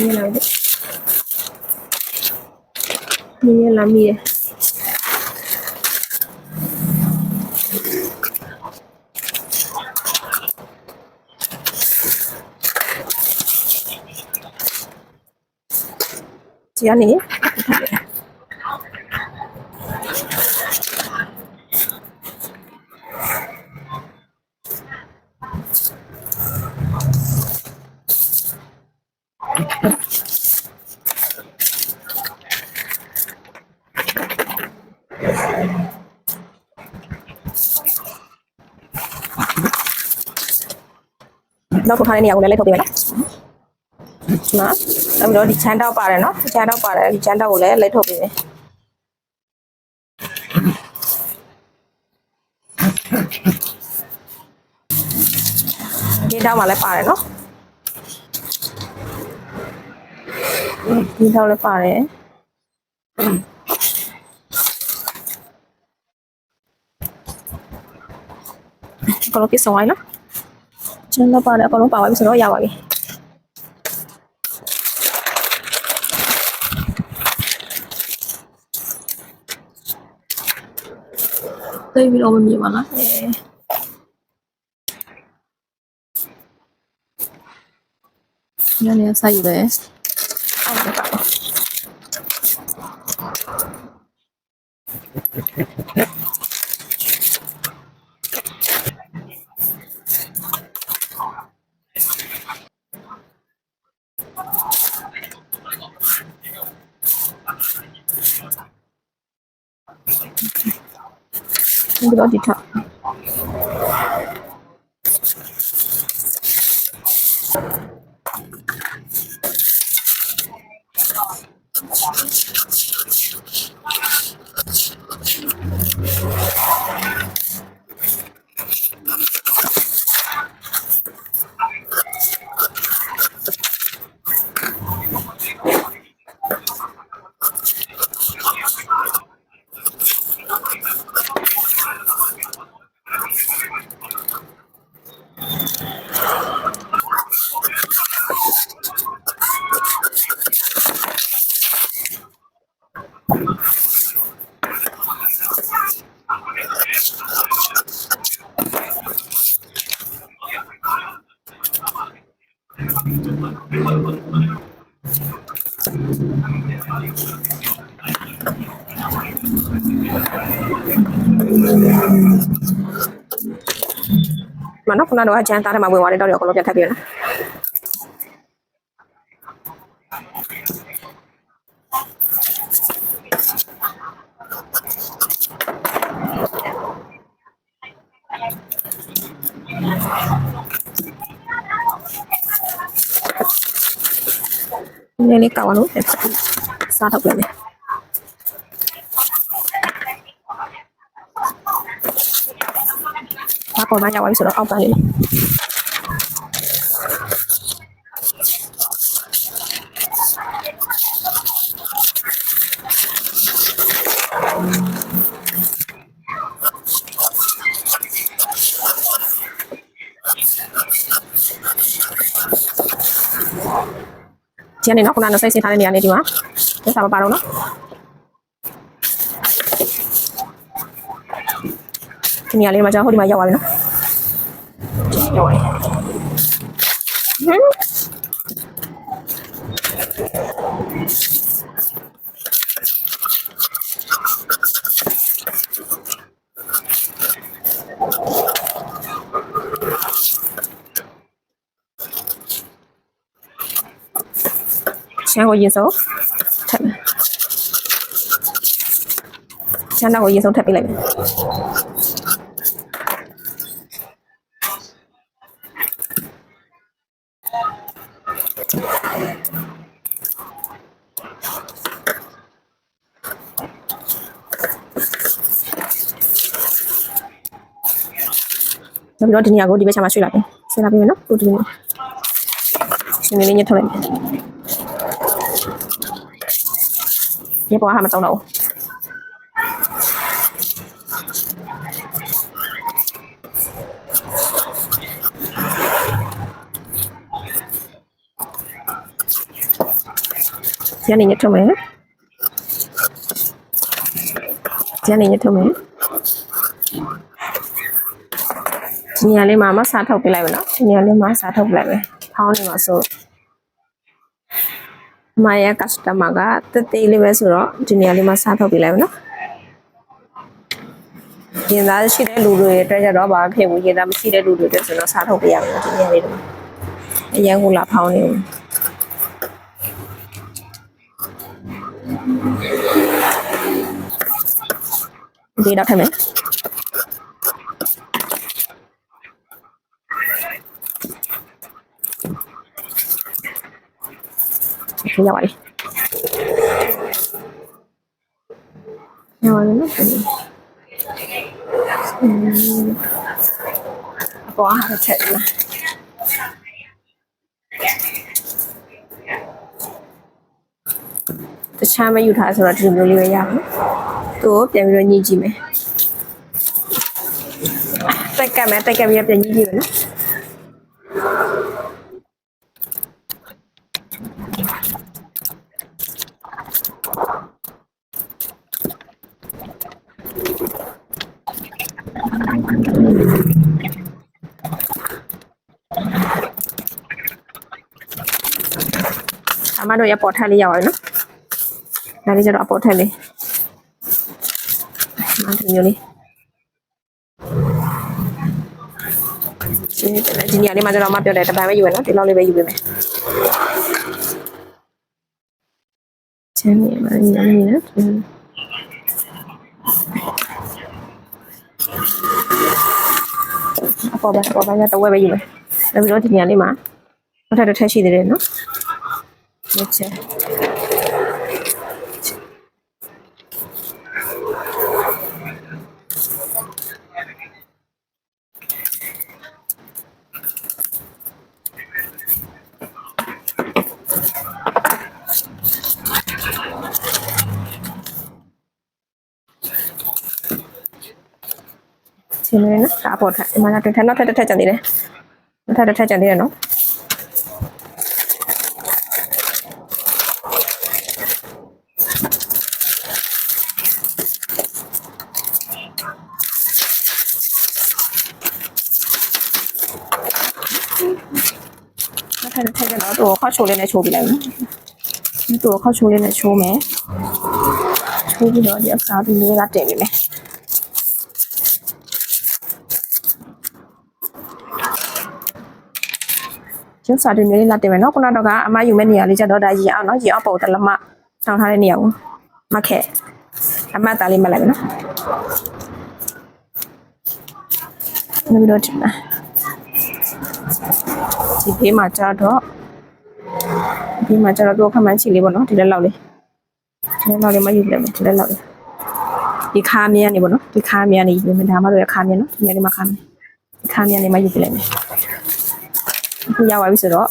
như là như là làm gì chị ăn ý င်ဒီကနေနောက်တစ်ခါလေးနေရာကိုလည်းလိုက်ထုတ်ပေးမယ်နော်။နော်နောက်ပြီးတော့ဒီချမ်းတောက်ပါတယ်နော်။ဒီချမ်းတောက်ပါတယ်ဒီချမ်းတောက်ကိုလည်းလိုက်ထုတ်ပေးမယ်ဒီတောက်မှာလည်းပါတယ်နော်ဒီတောက်လည်းပါတယ်အကုန်လုံးပြည့်စုံသွားပြီနော် ကျွန်တော်ပါတယ်အကုန်လုံးပါသွားပြီဆိုတော့ရပါပြီသိပြီးတော့မမြင်ပါလားအဲညနေဆိုင်ယူတယ် 你不到底场。Mana puna doa jantar ma buat wadah kalau dia ya? kabir. Ini kawan lu, ya? satu belum ya. kormanya sudah ini Jangan aku nanya saya sih tanya mana? ini sama paru? Ini alir macam aku di maya wali. rồi Sao có gì số? Sao đâu có gì số thật đi lại? ပါတော့နော်ဒီနေရာလေးမှာကျွန်တော်ဟိုဒီမှာရောက်သွားပြီနော်ရောက်သွားပြီဟမ်ရှမ်းကိုရင်စုံထပ်မယ်ရှမ်းတော့ကိုရင်စုံထပ်ပေးလိုက်မယ်နောက်ပြီးတော့ဒီနေရာကိုဒီဘက်ချမှာရွှေ့လိုက်မယ်ဆင်းလာပြီမယ်နော်ကိုဒီနေရှင်လေးလေးညှက်ထုတ်လိုက်မယ်ရေပေါ်ဟာမတောင်းတော့ဘူး ဒီကနေညထုံးမယ်ဒီကနေညထုံးမယ် ဒီနေရာလေးမှာမစားထုတ်ပြလိုက်မယ်နော်ဒီနေရာလေးမှာစားထုတ်ပြလိုက်မယ်ဖောင်းနေမှာဆိုအမရဲ့ customer ကတက်သေးလေးပဲဆိုတော့ဒီနေရာလေးမှာစားထုတ်ပြလိုက်မယ်နော်ရင်သားရှိတဲ့လူတွေအတွက်ကြတော့ဘာဖြစ်ဘူးရင်သားမရှိတဲ့လူတွေအတွက်ဆိုတော့စားထုတ်ပြရမယ်ဒီနေရာလေးတွေအရင်ကလာဖောင်းနေဘူးဒီတော့ထည့်မယ် ဒီရောက်ပါပြီရောက်ပါပြီနော်အပေါ်အားချက်လာတခြားမယူထားဆိုတော့ဒီလိုမျိုးလေးပဲရအောင်သူ့ကိုပြန်ပြီးတော့ညှိကြည့်မယ်တက်ကမယ်တက်ကပြီးတော့ပြန်ညှိကြည့်မယ်နော် မတို့ရပေါ်ထက်လေးရောက်ရနော်ဒါလေးကျတော့အပေါ်ထက်လေးအဒီမျိုးလေးရှင်းတယ်ဒီနေရာလေးမှာကျတော့အမပြောတယ်တပံပဲယူရနော်ဒီလောက်လေးပဲယူပေးမယ်ချမ်းမြေမှာညနေနော်အပေါ်ပဲအပေါ်ပဲရတော့ဝဲပဲယူမယ်နောက်ပြီးတော့ဒီနေရာလေးမှာနောက်ထပ်တစ်ထပ်ရှိသေးတယ်နော် হচ্ছে ছেলে না কাপড় মানে ঠান্ডা ঠেটে ঠেঁচা দিলে ঠেটে ঠেঁচা দিলে না 하여튼 나도 화초리네 조비랑 또 화초리네 조매 조비는 어디야 나도 내가 때문에 chứ sao thì nếu là tiền nó cũng đâu cả mà dùng bên nhà đi cho đó đại gì áo nó gì áo bộ tại là mà trong thay nhiều mà khẽ làm mà tại liền mà lại nó nó bị đôi chân à မျိုးလေးလာတင်မယ်နော်ခုနတော့ကအမယူမဲ့နေရာလေးကျတော့ဒါရေအောင်နော်ရေအောင်ပုံတလမတောင်းထားတဲ့နေရာကိုမက်ခဲ့အမတ်သားလေးမလိုက်မယ်နော်နောက်ပြီးတော့ဒီမှာဒီဖေးမှာကျတော့ဒီမှာကျတော့သူ့ခမန်းချီလေးပေါ့နော်ဒီလက်လောက်လေးဒီလက်လောက်လေးမယူပြလိုက်မယ်ဒီလက်လောက်လေးဒီခါမြန်းနေပေါ့နော်ဒီခါမြန်းနေယူမယ်ဒါမှတော့ခါမြန်းနော်ဒီနေရာလေးမှာခါမြန်းဒီခါမြန်းနေမှယူပြလိုက်မယ် အခုရောက်သွားပြီဆိုတော့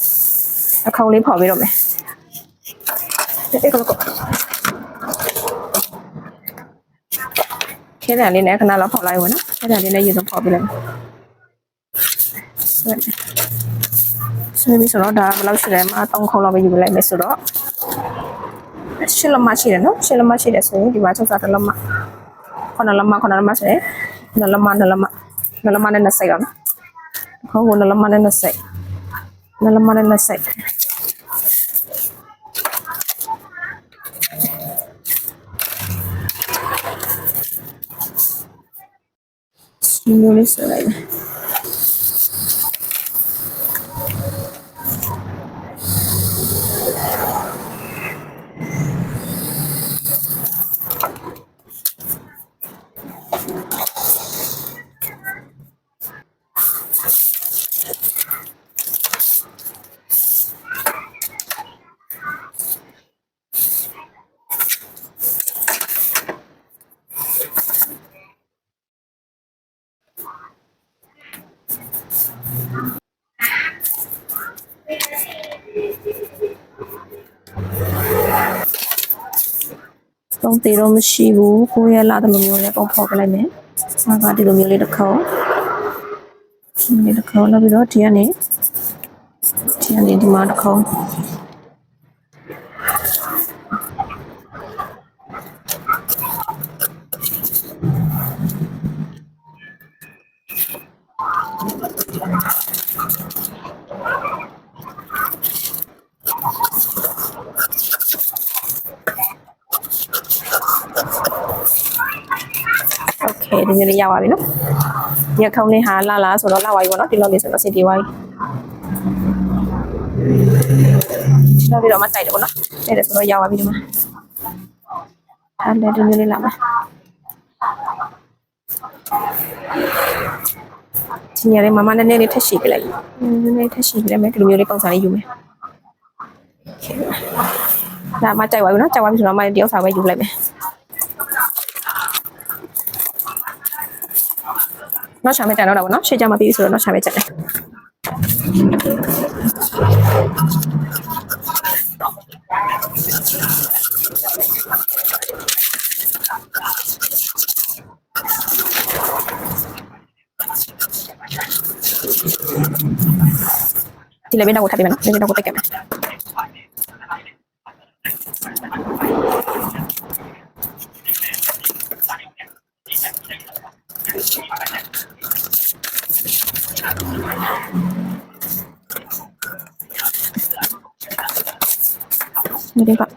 အခေါင်လေးဖော်ပေးတော့မယ်အဲ့ကောခဲတယ်လေးနဲ့ခဏလောက်ဖော်လိုက်ဝင်နော်ခဲတယ်လေးနဲ့ရေစုံဖော်ပေးလိုက် ဆွဲပြီးဆိုတော့ဒါဘယ်လောက်ရှိလဲမှာ3ခုလောက်ပဲယူပေးလိုက်မယ်ဆိုတော့ရှစ်လက်မရှိတယ်နော်ရှစ်လက်မရှိတယ်ဆိုရင်ဒီမှာချုပ်စားတစ်လက်မခုနလက်မခုနလက်မဆိုရင်နှစ်လက်မနှစ်လက်မနှစ်လက်မနဲ့နှစ်စိတ်တော့နော်ခေါင်းကနှစ်လက်မနဲ့နှစ်စိတ် nalaman na set. Sinulis na lang. ။ သုံးသေးတော့မရှိဘူး။ကိုယ့်ရဲ့လာတဲ့လိုမျိုးလေးပုံဖော်ပြလိုက်မယ်။ဆာကဒီလိုမျိုးလေးတစ်ခေါက်။ဒီလေးတစ်ခေါက်နောက်ပြီးတော့ဒီကနေဒီကနေဒီမှာတစ်ခေါက် ဒီနေ့လေးရပါပြီနော်ဒီအကောင့်လေးဟာလာလာဆိုတော့လာပါပြီပေါ့နော်ဒီလောက်လေးဆိုတော့စီတီဝိုင်းဒီလောက်လေးတော့မတိုက်တယ်ပေါ့နော်တိုက်တယ်ဆိုတော့ရပါပြီဒီမှာအဲ့ဒါဒီနေ့လေးလာမယ်ဒီညလေးမမနည်းနည်းလေးထက်ရှိပြလိုက်နည်းနည်းထက်ရှိပြလိုက်မယ်ဒီလိုမျိုးလေးပုံစံလေးယူမယ်ဒါမှကြိုက်ပါဘူးနော်ကြိုက်ပါပြီဆိုတော့မှတယောက်စာပဲယူလိုက်မယ်နောက်ချာမဲ့ကြတော့တာပေါ့နော်ရှေ့ကြမှာပြီးပြီဆိုတော့နောက်ချာမဲ့ကြတယ်ဒီလည်းဘယ်တော့ထပ်ပြမယ်နော်ဒီတော့တက်ခဲ့မယ် no se meten ahora, ¿no? Se llama no se meten. Si le viene a gustar, ¿no? Si le viene a. Ini Pak.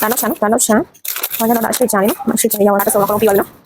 Tanah, tanah, tanah, tanah. Wala na na cari, dyan. cari yang kalau pilih.